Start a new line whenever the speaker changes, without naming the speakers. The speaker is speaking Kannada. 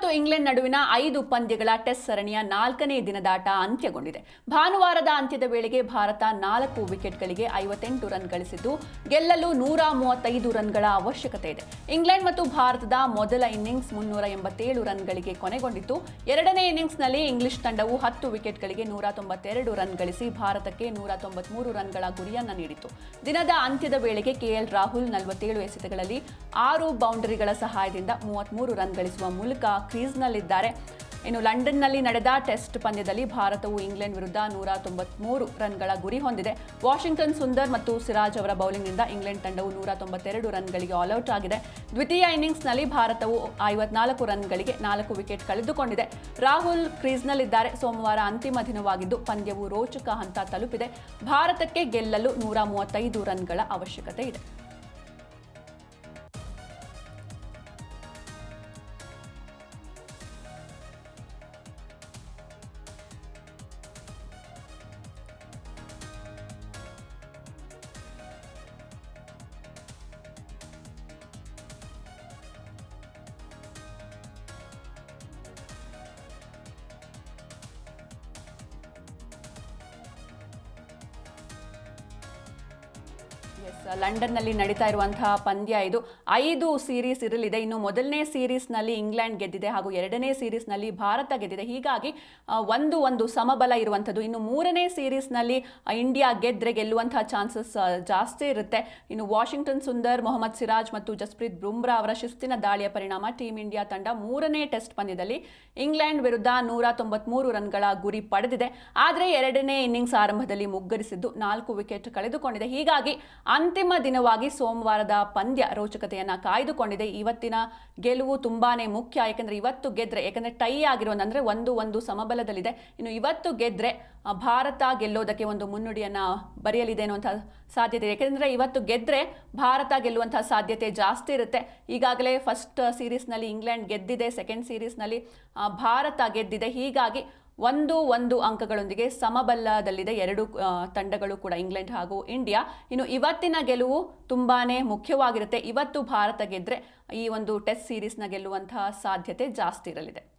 ಮತ್ತು ಇಂಗ್ಲೆಂಡ್ ನಡುವಿನ ಐದು ಪಂದ್ಯಗಳ ಟೆಸ್ಟ್ ಸರಣಿಯ ನಾಲ್ಕನೇ ದಿನದಾಟ ಅಂತ್ಯಗೊಂಡಿದೆ. ಭಾನುವಾರದ ಅಂತ್ಯದ ವೇಳೆಗೆ ಭಾರತ ನಾಲ್ಕು ವಿಕೆಟ್ಗಳಿಗೆ ಐವತ್ತೆಂಟು ರನ್ ಗಳಿಸಿದ್ದು, ಗೆಲ್ಲಲು ನೂರ ಮೂವತ್ತೈದು ರನ್ಗಳ ಅವಶ್ಯಕತೆ ಇದೆ. ಇಂಗ್ಲೆಂಡ್ ಮತ್ತು ಭಾರತದ ಮೊದಲ ಇನ್ನಿಂಗ್ಸ್ ಮುನ್ನೂರ ಎಂಬತ್ತೇಳು ರನ್ಗಳಿಗೆ ಕೊನೆಗೊಂಡಿತ್ತು. ಎರಡನೇ ಇನ್ನಿಂಗ್ಸ್ನಲ್ಲಿ ಇಂಗ್ಲಿಷ್ ತಂಡವು ಹತ್ತು ವಿಕೆಟ್ಗಳಿಗೆ ನೂರ ತೊಂಬತ್ತೆರಡು ರನ್ ಗಳಿಸಿ ಭಾರತಕ್ಕೆ ನೂರ ತೊಂಬತ್ಮೂರು ರನ್ಗಳ ಗುರಿಯನ್ನ ನೀಡಿತು ದಿನದ ಅಂತ್ಯದ ವೇಳೆಗೆ ಕೆಎಲ್ ರಾಹುಲ್ ನಲವತ್ತೇಳು ಎಸೆತಗಳಲ್ಲಿ ಆರು ಬೌಂಡರಿಗಳ ಸಹಾಯದಿಂದ ಮೂವತ್ಮೂರು ರನ್ ಗಳಿಸುವ ಮೂಲಕ ಕ್ರೀಸ್ನಲ್ಲಿದ್ದಾರೆ. ಇನ್ನು ಲಂಡನ್ನಲ್ಲಿ ನಡೆದ ಟೆಸ್ಟ್ ಪಂದ್ಯದಲ್ಲಿ ಭಾರತವು ಇಂಗ್ಲೆಂಡ್ ವಿರುದ್ಧ ನೂರ ತೊಂಬತ್ಮೂರು ರನ್ಗಳ ಗುರಿ ಹೊಂದಿದೆ. ವಾಷಿಂಗ್ಟನ್ ಸುಂದರ್ ಮತ್ತು ಸಿರಾಜ್ ಅವರ ಬೌಲಿಂಗ್ನಿಂದ ಇಂಗ್ಲೆಂಡ್ ತಂಡವು ನೂರ ತೊಂಬತ್ತೆರಡು ರನ್ಗಳಿಗೆ ಆಲ್ಔಟ್ ಆಗಿದೆ. ದ್ವಿತೀಯ ಇನ್ನಿಂಗ್ಸ್ನಲ್ಲಿ ಭಾರತವು ಐವತ್ನಾಲ್ಕು ರನ್ಗಳಿಗೆ ನಾಲ್ಕು ವಿಕೆಟ್ ಕಳೆದುಕೊಂಡಿದೆ. ರಾಹುಲ್ ಕ್ರೀಸ್ನಲ್ಲಿದ್ದಾರೆ. ಸೋಮವಾರ ಅಂತಿಮ ದಿನವಾಗಿದ್ದು ಪಂದ್ಯವು ರೋಚಕ ಹಂತ ತಲುಪಿದೆ. ಭಾರತಕ್ಕೆ ಗೆಲ್ಲಲು ನೂರ ಮೂವತ್ತೈದು ರನ್ಗಳ ಅವಶ್ಯಕತೆ ಇದೆ. ಲಂಡನ್ನಲ್ಲಿ ನಡೀತಾ ಇರುವಂತಹ ಪಂದ್ಯ ಇದು. ಐದು ಸೀರೀಸ್ ಇರಲಿದೆ. ಇನ್ನು ಮೊದಲನೇ ಸೀರೀಸ್ನಲ್ಲಿ ಇಂಗ್ಲೆಂಡ್ ಗೆದ್ದಿದೆ ಹಾಗೂ ಎರಡನೇ ಸೀರೀಸ್ನಲ್ಲಿ ಭಾರತ ಗೆದ್ದಿದೆ. ಹೀಗಾಗಿ ಒಂದು ಒಂದು ಸಮಬಲ ಇರುವಂಥದ್ದು. ಇನ್ನು ಮೂರನೇ ಸೀರೀಸ್ನಲ್ಲಿ ನಲ್ಲಿ ಇಂಡಿಯಾ ಗೆದ್ದರೆ ಗೆಲ್ಲುವಂತಹ ಚಾನ್ಸಸ್ ಜಾಸ್ತಿ ಇರುತ್ತೆ. ಇನ್ನು ವಾಷಿಂಗ್ಟನ್ ಸುಂದರ್, ಮೊಹಮ್ಮದ್ ಸಿರಾಜ್ ಮತ್ತು ಜಸ್ಪ್ರೀತ್ ಬುಮ್ರಾ ಅವರ ಶಿಸ್ತಿನ ದಾಳಿಯ ಪರಿಣಾಮ ಟೀಂ ಇಂಡಿಯಾ ತಂಡ ಮೂರನೇ ಟೆಸ್ಟ್ ಪಂದ್ಯದಲ್ಲಿ ಇಂಗ್ಲೆಂಡ್ ವಿರುದ್ಧ ನೂರ ತೊಂಬತ್ಮೂರು ರನ್ಗಳ ಗುರಿ ಪಡೆದಿದೆ. ಆದರೆ ಎರಡನೇ ಇನ್ನಿಂಗ್ಸ್ ಆರಂಭದಲ್ಲಿ ಮುಗ್ಗರಿಸಿದ್ದು ನಾಲ್ಕು ವಿಕೆಟ್ ಕಳೆದುಕೊಂಡಿದೆ. ಹೀಗಾಗಿ ಅಂತಿಮ ದಿನವಾಗಿ ಸೋಮವಾರದ ಪಂದ್ಯ ರೋಚಕತೆಯನ್ನು ಕಾಯ್ದುಕೊಂಡಿದೆ. ಇವತ್ತಿನ ಗೆಲುವು ತುಂಬಾನೇ ಮುಖ್ಯ. ಯಾಕಂದ್ರೆ ಇವತ್ತು ಗೆದ್ರೆ, ಯಾಕಂದ್ರೆ ಟೈ ಆಗಿರೋದು ಅಂದ್ರೆ ಒಂದು ಒಂದು ಸಮಬಲದಲ್ಲಿದೆ. ಇನ್ನು ಇವತ್ತು ಗೆದ್ರೆ ಭಾರತ ಗೆಲ್ಲೋದಕ್ಕೆ ಒಂದು ಮುನ್ನುಡಿಯನ್ನು ಬರೆಯಲಿದೆ ಅನ್ನುವಂಥ ಸಾಧ್ಯತೆ ಇದೆ. ಯಾಕೆಂದ್ರೆ ಇವತ್ತು ಗೆದ್ರೆ ಭಾರತ ಗೆಲ್ಲುವಂಥ ಸಾಧ್ಯತೆ ಜಾಸ್ತಿ ಇರುತ್ತೆ. ಈಗಾಗಲೇ ಫಸ್ಟ್ ಸೀರೀಸ್ನಲ್ಲಿ ಇಂಗ್ಲೆಂಡ್ ಗೆದ್ದಿದೆ ಸೆಕೆಂಡ್ ಸೀರೀಸ್ನಲ್ಲಿ ಭಾರತ ಗೆದ್ದಿದೆ. ಹೀಗಾಗಿ ಒಂದು ಒಂದು ಅಂಕಗಳೊಂದಿಗೆ ಸಮಬಲ್ಲದಲ್ಲಿದೆ ಎರಡು ತಂಡಗಳು ಕೂಡ ಇಂಗ್ಲೆಂಡ್ ಹಾಗೂ ಇಂಡಿಯಾ. ಇನ್ನು ಇವತ್ತಿನ ಗೆಲುವು ತುಂಬಾ ಮುಖ್ಯವಾಗಿರುತ್ತೆ. ಇವತ್ತು ಭಾರತ ಗೆದ್ರೆ ಈ ಒಂದು ಟೆಸ್ಟ್ ಸೀರೀಸ್ನ ಗೆಲ್ಲುವಂತಹ ಸಾಧ್ಯತೆ ಜಾಸ್ತಿ ಇರಲಿದೆ.